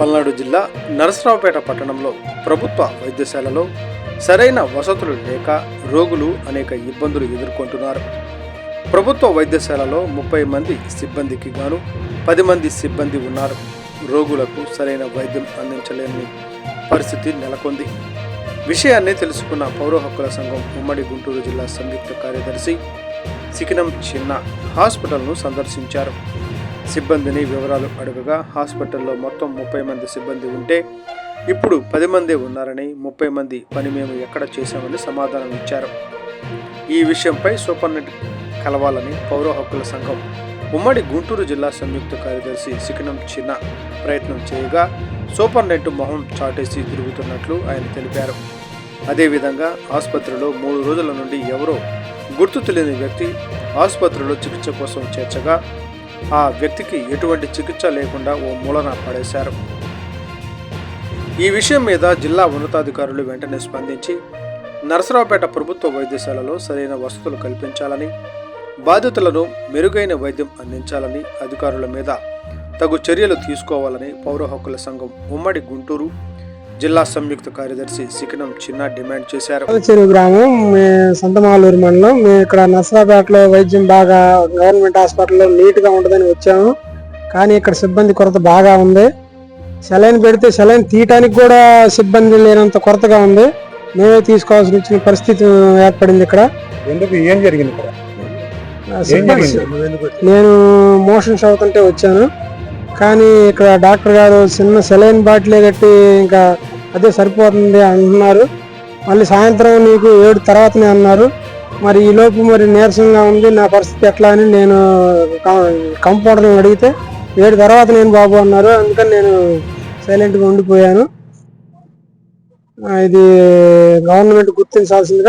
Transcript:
పల్నాడు జిల్లా నరసరావుపేట పట్టణంలో ప్రభుత్వ వైద్యశాలలో సరైన వసతులు లేక రోగులు అనేక ఇబ్బందులు ఎదుర్కొంటున్నారు. ప్రభుత్వ వైద్యశాలలో ముప్పై మంది సిబ్బందికి గాను పది మంది సిబ్బంది ఉన్నారు. రోగులకు సరైన వైద్యం అందించలేని పరిస్థితి నెలకొంది. విషయాన్ని తెలుసుకున్న పౌర హక్కుల సంఘం ఉమ్మడి గుంటూరు జిల్లా సంయుక్త కార్యదర్శి సికినం చిన్న హాస్పిటల్ను సందర్శించారు. సిబ్బందిని వివరాలు అడుగగా హాస్పిటల్లో మొత్తం ముప్పై మంది సిబ్బంది ఉంటే ఇప్పుడు పది మంది ఉన్నారని ముప్పై మంది పని మేము ఎక్కడ చేశామని సమాధానం ఇచ్చారు. ఈ విషయంపై సూపర్నెట్ కలవాలని పౌర హక్కుల సంఘం ఉమ్మడి గుంటూరు జిల్లా సంయుక్త కార్యదర్శి శిఖనం చిన్న ప్రయత్నం చేయగా సూపర్నెట్ మొహం చాటేసి తిరుగుతున్నట్లు ఆయన తెలిపారు. అదేవిధంగా ఆసుపత్రిలో మూడు రోజుల నుండి ఎవరో గుర్తు తెలియని వ్యక్తి ఆసుపత్రిలో చికిత్స కోసం చేర్చగా ఆ వ్యక్తికి ఎటువంటి చికిత్స లేకుండా ఓ మూలన పడేశారు. ఈ విషయం మీద జిల్లా ఉన్నతాధికారులు వెంటనే స్పందించి నరసరావుపేట ప్రభుత్వ వైద్యశాలలో సరైన వసతులు కల్పించాలని బాధితులను మెరుగైన వైద్యం అందించాలని అధికారుల మీద తగు చర్యలు తీసుకోవాలని పౌర హక్కుల సంఘం ఉమ్మడి గుంటూరు జిల్లా సంయుక్త కార్యదర్శి సికినం చిన్న డిమాండ్ చేశారు. చెరువు గ్రామం మే సంతమాలూరు మండలం. మేము ఇక్కడ నర్సరాపేటలో వైద్యం బాగా గవర్నమెంట్ హాస్పిటల్లో నీట్గా ఉంటుందని వచ్చాము. కానీ ఇక్కడ సిబ్బంది కొరత బాగా ఉంది. సెలైన్ పెడితే సెలైన్ తీయటానికి కూడా సిబ్బంది లేనంత కొరతగా ఉంది. మేమే తీసుకోవాల్సి వచ్చిన పరిస్థితి ఏర్పడింది ఇక్కడ. ఎందుకు? ఏం జరిగింది ఇక్కడ? నేను మోషన్స్ అవుతుంటే వచ్చాను. కానీ ఇక్కడ డాక్టర్ గారు చిన్న సెలైన్ బాటిలే కట్టి ఇంకా అదే సరిపోతుంది అంటున్నారు. మళ్ళీ సాయంత్రం నీకు ఏడు తర్వాతనే అన్నారు. మరి ఈ లోపు మరి నీరసంగా ఉంది నా పరిస్థితి ఎట్లా అని నేను కంపౌండర్ని అడిగితే ఏడు తర్వాత నేను బాబు అన్నారు. అందుకని నేను సైలెంట్గా ఉండిపోయాను. ఇది గవర్నమెంట్ గుర్తించాల్సిందిగా